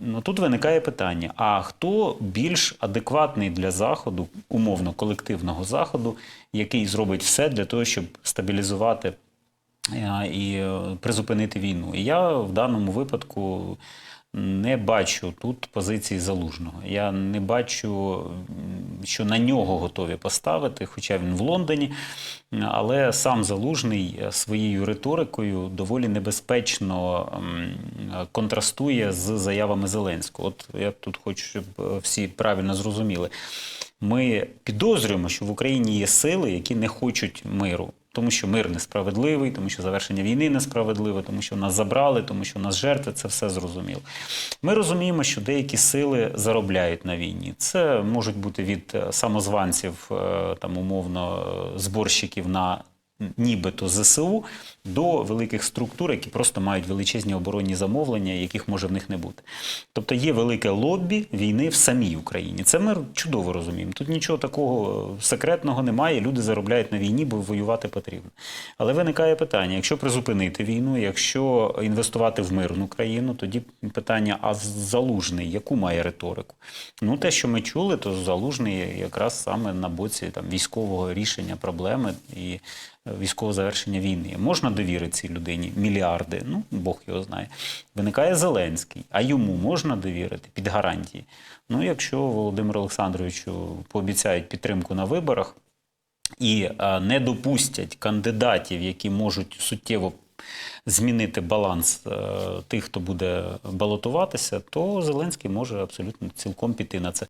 ну, тут виникає питання: а хто більш адекватний для заходу, умовно колективного заходу, який зробить все для того, щоб стабілізувати е, і е, призупинити війну? І я в даному випадку не бачу тут позиції залужного. Я не бачу, що на нього готові поставити, хоча він в Лондоні. Але сам залужний е, своєю риторикою доволі небезпечно контрастує з заявами Зеленського. От я тут хочу, щоб е, всі правильно зрозуміли. Ми підозрюємо, що в Україні є сили, які не хочуть миру. Тому що мир несправедливий, тому що завершення війни несправедливе, тому що нас забрали, тому що нас жертви, це все зрозуміло. Ми розуміємо, що деякі сили заробляють на війні. Це можуть бути від е, самозванців, е, там умовно е, зборщиків на нібито ЗСУ до великих структур, які просто мають величезні оборонні замовлення, яких може в них не бути. Тобто є велике лобі війни в самій Україні. Це ми чудово розуміємо. Тут нічого такого е, секретного немає. Люди заробляють на війні, бо воювати потрібно. Але виникає питання: якщо призупинити війну, якщо інвестувати в мирну країну, тоді питання: а залужний яку має риторику? Ну, те, що ми чули, то залужний якраз саме на боці там військового рішення проблеми і військового завершення війни. Можна довірити цій людині мільярди, ну Бог його знає. Виникає Зеленський, а йому можна довірити під гарантії. Ну, якщо Володимиру Олександровичу пообіцяють підтримку на виборах і е, не допустять кандидатів, які можуть суттєво змінити баланс е, тих, хто буде балотуватися, то Зеленський може абсолютно цілком піти на це.